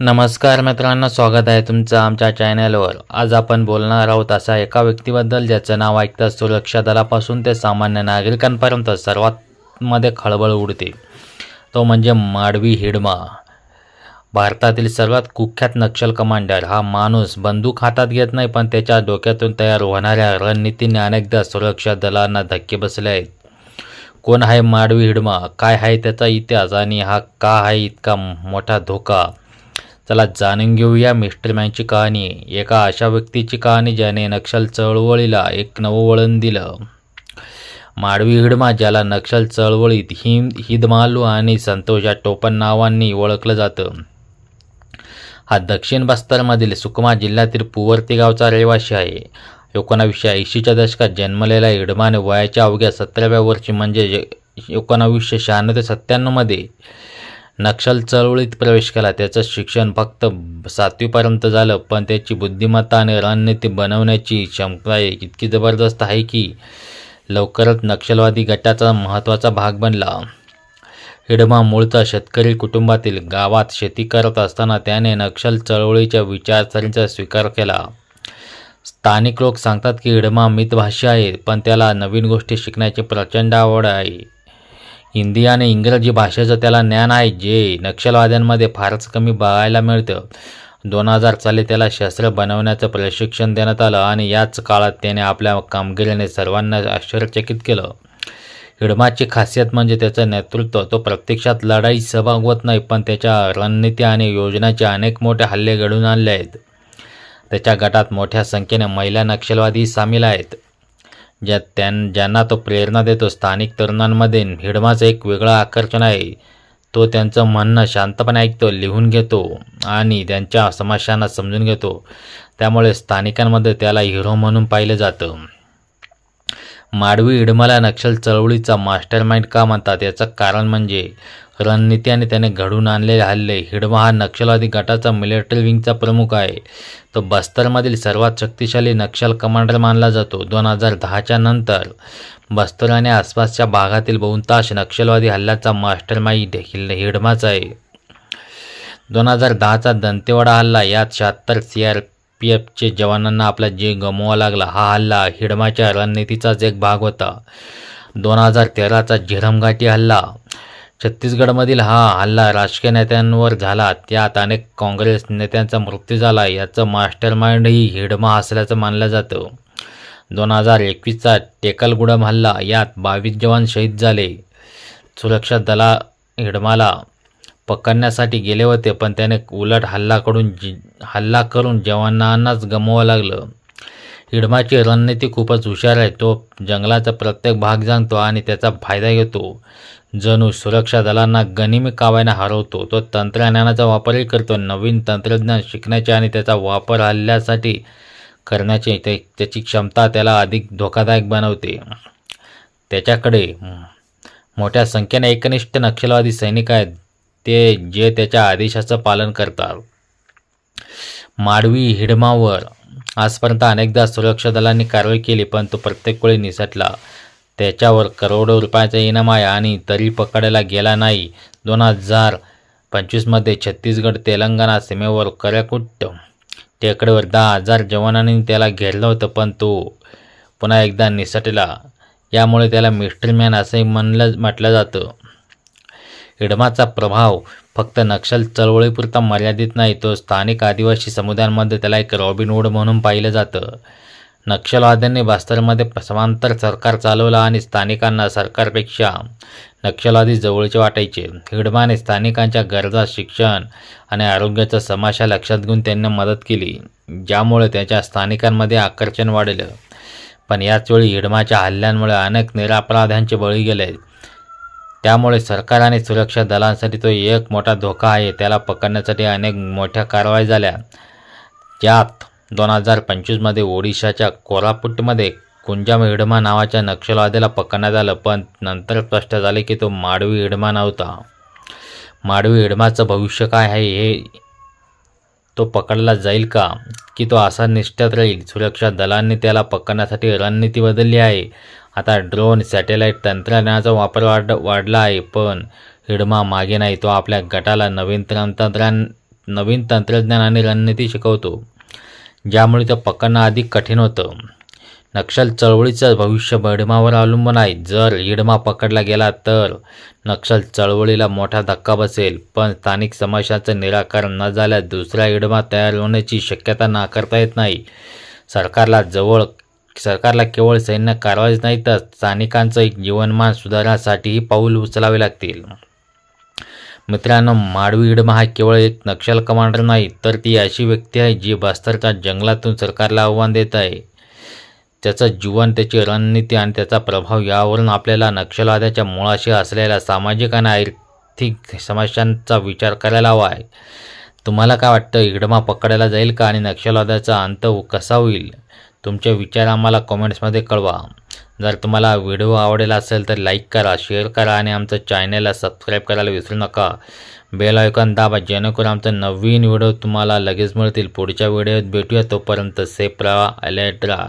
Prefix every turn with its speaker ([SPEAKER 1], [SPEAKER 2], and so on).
[SPEAKER 1] नमस्कार मित्रांनो स्वागत आहे तुमचं आमच्या चॅनलवर आज आपण बोलणार आहोत अशा एका व्यक्तीबद्दल ज्याचं नाव ऐकताच सुरक्षा दलापासून ते सामान्य नागरिकांपर्यंत सर्वात मध्ये खळबळ उडते. तो म्हणजे माडवी हिडमा. भारतातील सर्वात कुख्यात नक्षल कमांडर. हा माणूस बंदूक हातात घेत नाही पण त्याच्या डोक्यातून तयार होणाऱ्या रणनीतीने अनेकदा सुरक्षा दलांना धक्के बसले आहेत. कोण आहे माडवी हिडमा? काय आहे त्याचा इतिहास? आणि हा का आहे इतका मोठा धोका? चला जाणून घेऊया मिस्टर मॅनची कहाणी. एका अशा व्यक्तीची कहाणी ज्याने नक्षल चळवळीला एक नवं वळण दिलं. माडवी हिडमा ज्याला नक्षल चळवळीत हिंद हिदमालू आणि संतोष या टोपण नावांनी ओळखलं जातं. हा दक्षिण बस्तरमधील सुकमा जिल्ह्यातील पुवर्ती गावचा रहिवासी आहे. एकोणावीसशे ऐंशीच्या दशकात जन्मलेल्या हिडमाने वयाच्या अवघ्या सतराव्या वर्षी म्हणजे एकोणावीसशे शहाण्णव ते सत्त्याण्णवमध्ये नक्षल चळवळीत प्रवेश केला. त्याचं शिक्षण फक्त सातवीपर्यंत झालं पण त्याची बुद्धिमत्ता आणि रणनीती बनवण्याची क्षमता इतकी जबरदस्त आहे की लवकरच नक्षलवादी गटाचा महत्त्वाचा भाग बनला. हिडमा मूळचा शेतकरी कुटुंबातील गावात शेती करत असताना त्याने नक्षल चळवळीच्या विचारसरणीचा स्वीकार केला. स्थानिक लोक सांगतात की हिडमा मितभाषी आहे पण त्याला नवीन गोष्टी शिकण्याची प्रचंड आवड आहे. हिंदी आणि इंग्रजी भाषेचं त्याला ज्ञान आहे जे नक्षलवाद्यांमध्ये फारच कमी बघायला मिळतं. दोन हजार साली त्याला शस्त्र बनवण्याचं प्रशिक्षण देण्यात आलं आणि याच काळात त्याने आपल्या कामगिरीने सर्वांना आश्चर्यचकित केलं. हिडमाची खासियत म्हणजे त्याचं नेतृत्व. तो प्रत्यक्षात लढाई सहभागवत नाही पण त्याच्या रणनीती आणि योजनाचे अनेक मोठे हल्ले घडून आणले आहेत. त्याच्या गटात मोठ्या संख्येने महिला नक्षलवादी सामील आहेत. ज्या त्यां ज्यांना तो प्रेरणा देतो स्थानिक तरुणांमध्ये हिडमाचं एक वेगळं आकर्षण आहे. तो त्यांचं म्हणणं शांतपणे ऐकतो लिहून घेतो आणि त्यांच्या समस्यांना समजून घेतो. त्यामुळे स्थानिकांमध्ये त्याला हिरो म्हणून पाहिलं जातं. माडवी हिडमाला नक्षल चळवळीचा मास्टर माइंड का म्हणतात? याचं कारण म्हणजे रणनीती आणि त्याने घडून आणलेले हल्ले. हिडमा हा नक्षलवादी गटाचा मिलिटरी विंगचा प्रमुख आहे. तो बस्तरमधील सर्वात शक्तिशाली नक्षल कमांडर मानला जातो. दोन हजार दहाच्या नंतर बस्तर आणि आसपासच्या भागातील बहुतांश नक्षलवादी हल्ल्याचा मास्टर माइंड हिडमाच आहे. दोन हजार दहाचा दंतेवाडा हल्ला यात शहात्तर सी आर पी एफचे जवानांना आपला जीव गमवावा लागला. हा हल्ला हिडमाच्या रणनीतीचाच एक भाग होता. दोन हजार तेराचा झिरमघाटी हल्ला. छत्तीसगडमधील हा हल्ला राजकीय नेत्यांवर झाला. त्यात अनेक काँग्रेस नेत्यांचा मृत्यू झाला. याचं मास्टर माइंडही हिडमा असल्याचं मानलं जातं. दोन हजार एकवीसचा टेकलगुडम हल्ला. यात बावीस जवान शहीद झाले. सुरक्षा दला हिडमाला पकडण्यासाठी गेले होते पण त्याने उलट हल्ला करून हल्ला करून जवानांनाच गमवावं लागलं. हिडमाची रणनीती खूपच हुशार आहे. तो जंगलाचा प्रत्येक भाग जाणतो आणि त्याचा फायदा घेतो. जणू सुरक्षा दलांना गनिमी कावायला हरवतो. तो तंत्रज्ञानाचा वापरही करतो. नवीन तंत्रज्ञान शिकण्याचे आणि त्याचा वापर हल्ल्यासाठी करण्याची ते त्याची क्षमता त्याला अधिक धोकादायक बनवते. त्याच्याकडे मोठ्या संख्येने एकनिष्ठ नक्षलवादी सैनिक आहेत. ते जे त्याच्या आदेशाचं पालन करतात. माडवी हिडमावर आजपर्यंत अनेकदा सुरक्षा दलांनी कारवाई केली पण तो प्रत्येक वेळी निसटला. त्याच्यावर करोडो रुपयाचा इनाम आहे आणि तरी पकडायला गेला नाही. दोन हजार पंचवीसमध्ये छत्तीसगड तेलंगणा सीमेवर कराकुट टेकडीवर दहा हजार जवानांनी त्याला घेरलं होतं पण तो पुन्हा एकदा निसटला. यामुळे त्याला मिस्टर मॅन असंही म्हणलं म्हटलं जातं. हिडमाचा प्रभाव. फक्त नक्षल चळवळीपुरता मर्यादित नाही तो स्थानिक आदिवासी समुदायांमध्ये त्याला एक रॉबिनहूड म्हणून पाहिलं जातं. नक्षलवाद्यांनी बस्तरमध्ये समांतर सरकार चालवलं आणि स्थानिकांना सरकारपेक्षा नक्षलवादी जवळचे वाटायचे. हिडमाने स्थानिकांच्या गरजा शिक्षण आणि आरोग्याचा समाशा लक्षात घेऊन त्यांना मदत केली ज्यामुळे त्याच्या स्थानिकांमध्ये आकर्षण वाढलं. पण याचवेळी हिडमाच्या हल्ल्यांमुळे अनेक निरापराध्यांचे बळी गेले. त्यामुळे सरकार आणि सुरक्षा दलांसाठी तो एक मोठा धोका आहे. त्याला पकडण्यासाठी अनेक मोठ्या कारवाई झाल्या. ज्यात दोन हजार पंचवीसमध्ये ओडिशाच्या कोरापुटमध्ये कुंजाम हिडमा नावाच्या नक्षलवाद्याला पकडण्यात आलं पण नंतर स्पष्ट झाले की तो माडवी हिडमा नव्हता. माडवी हिडमाचं भविष्य काय आहे हे तो पकडला जाईल का? की तो असा निष्ठ्यात राहील? सुरक्षा दलांनी त्याला पकडण्यासाठी रणनीती बदलली आहे. आता ड्रोन सॅटेलाईट तंत्रज्ञानाचा वापर वाढ वाढला आहे पण हिडमा मागे नाही. तो आपल्या गटाला नवीन तंत्रज्ञान नवीन तंत्रज्ञान आणि रणनीती शिकवतो ज्यामुळे ते पकडणं अधिक कठीण होतं. नक्षल चळवळीचं भविष्य हिडमावर अवलंबून आहे. जर हिडमा पकडला गेला तर नक्षल चळवळीला मोठा धक्का बसेल पण स्थानिक समस्यांचं निराकरण न झाल्यास दुसरा हिडमा तयार होण्याची शक्यता नाकारता येत नाही. सरकारला जवळ सरकारला केवळ सैन्य कारवाईच नाही तर स्थानिकांचं एक जीवनमान सुधारण्यासाठीही पाऊल उचलावे लागतील. मित्रांनो माडवी हिडमा हा केवळ एक नक्षल कमांडर नाही तर ती अशी व्यक्ती आहे जी बस्तरच्या जंगलातून सरकारला आव्हान देत आहे. त्याचं जीवन त्याची रणनीती आणि त्याचा प्रभाव यावरून आपल्याला नक्षलवादाच्या मुळाशी असलेल्या सामाजिक आणि आर्थिक समस्यांचा विचार करायला हवा आहे. तुम्हाला काय वाटतं? इडमा पकडायला जाईल का? आणि नक्षलवादाचा अंत कसा होईल? तुमचे विचार आम्हाला कमेंट्समध्ये कळवा. जर तुम्हाला व्हिडिओ आवडेल असेल तर लाईक करा शेअर करा आणि आमचं चॅनेलला सबस्क्राईब करायला विसरू नका. बेल आयकॉन दाबा जेणेकरून आमचे नवीन व्हिडिओ तुम्हाला लगेच मिळतील. पुढच्या व्हिडिओत भेटूया तोपर्यंत सेफ राहा अलर्ट राहा.